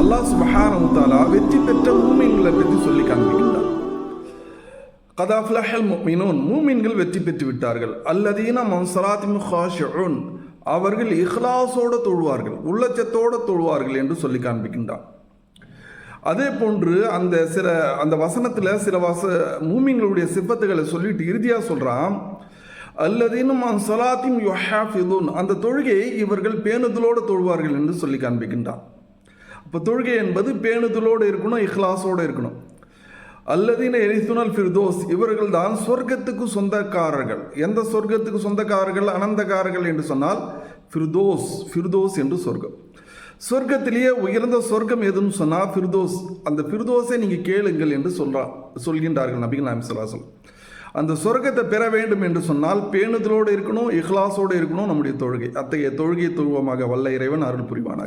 அல்லாஹ் சுபஹானஹு வெற்றி பெற்ற மூமின்களை பற்றி சொல்லி காண்பிக்கின்றார். கதாஃப்லஹல் முஃமினூன் மூமின்கள் வெற்றி பெற்று விட்டார்கள். அல்லதீன மன்சராத்திம் ஹாஷிஉன் அவர்கள் இஹ்லாஸோடு தொழுவார்கள் உள்ளச்சத்தோடு தொழுவார்கள் என்று சொல்லி காண்பிக்கின்றார். அதே போன்று அந்த சில அந்த வசனத்தில் சில வச மூமிங்களுடைய சிப்பத்துகளை சொல்லிட்டு இறுதியாக சொல்கிறான் அல்லதீனும் அன் சலாத்திம் யுஹாஃபிதுன் அந்த தொழுகையை இவர்கள் பேணுதலோடு தொழுவார்கள் என்று சொல்லி காண்பிக்கின்றான். இப்போ தொழுகை என்பது பேணுதலோடு இருக்கணும் இஹ்லாஸோடு இருக்கணும். அல்லதீன எரித்துனல் ஃபிர்தோஸ் இவர்கள் தான் சொர்க்கத்துக்கு சொந்தக்காரர்கள். எந்த சொர்க்கத்துக்கு சொந்தக்காரர்கள்? அனந்தக்காரர்கள் என்று சொன்னால் ஃபிர்தோஸ் ஃபிர்தோஸ் என்று சொர்க்கம். சொர்க்கத்திலேயே உயர்ந்த சொர்க்கம் எதுன்னு சொன்னால் ஃபிர்தோஸ். அந்த ஃபிர்தோஸை நீங்கள் கேளுங்கள் என்று சொல்கிறான் சொல்கின்றார்கள் நபிகள் நாம் சொல்லாசல் அந்த சொர்க்கத்தை பெற வேண்டும் என்று சொன்னால் பேணுதலோடு இருக்கணும் இஹ்லாஸோடு இருக்கணும் நம்முடைய தொழுகை. அத்தகைய தொழுகை தொழுவமாக வல்ல இறைவன் அருள் புரிவானாக.